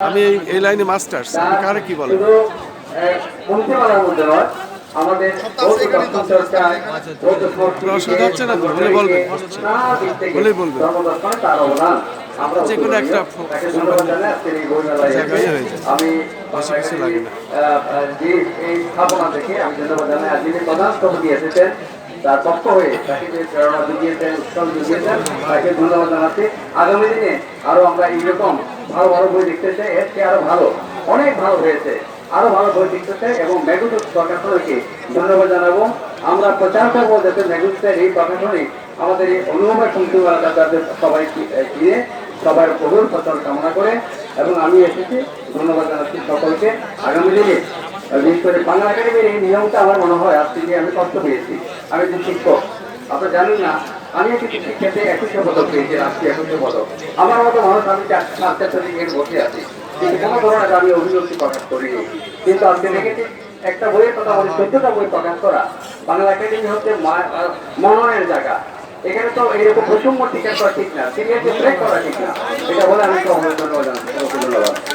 আমি এই এই লাইনে মাস্টার্স আমি কারে কি বলে অসুবিধা হচ্ছে না বলবেন। বলেই বলবেন। যে কোনো একটা জায়গায় হয়ে যায়। বেশি কিছু লাগে না। তার পক্ষ হয়ে তাকে যে প্রেরণা তাকে ধন্যবাদ জানাচ্ছি আগামী দিনে আরও আমরা এইরকম ভালো ভালো বই লিখতেছে এর চেয়ে আরও ভালো, অনেক ভালো হয়েছে। আরও ভালো বই লিখতেছে এবং মেঘদূত প্রকাশনীকে ধন্যবাদ জানাব। আমরা প্রচার করব যাতে মেঘদূতের এই প্রকাশনী আমাদের এই অনুভবের সংশোধন যাতে সবাই কিনে সবার প্রবল ফসল কামনা করে। এবং আমি এসেছি, ধন্যবাদ জানাচ্ছি সকলকে। আগামী দিনে বিশেষ করে বাংলা একাডেমির এই নিয়মটা আমার মনে হয় আজ থেকে আমি কষ্ট পেয়েছি। আমি যে শিক্ষক, আপনারা জানেন না আমি একটি শিক্ষাতে একুশে পদক পেয়েছি রাষ্ট্রীয় একশো পদক আমার মতো মানুষ আমি চারটা বসে আছি। কোনো ধরনের আমি অভিযোগটি প্রকাশ করিনি। কিন্তু আজকে দেখেছি একটা বইয়ের কথা বলে চোদ্দটা বই প্রকাশ করা। বাংলা একাডেমি হচ্ছে মা- আহ, মননের জায়গা। এখানে তো এরকম বৈষম্য টিকা করা ঠিক না সিরিয়াসলি ব্রেক করা ঠিক না। এটা বলে আমি সবাই ধন্যবাদ। জানাচ্ছি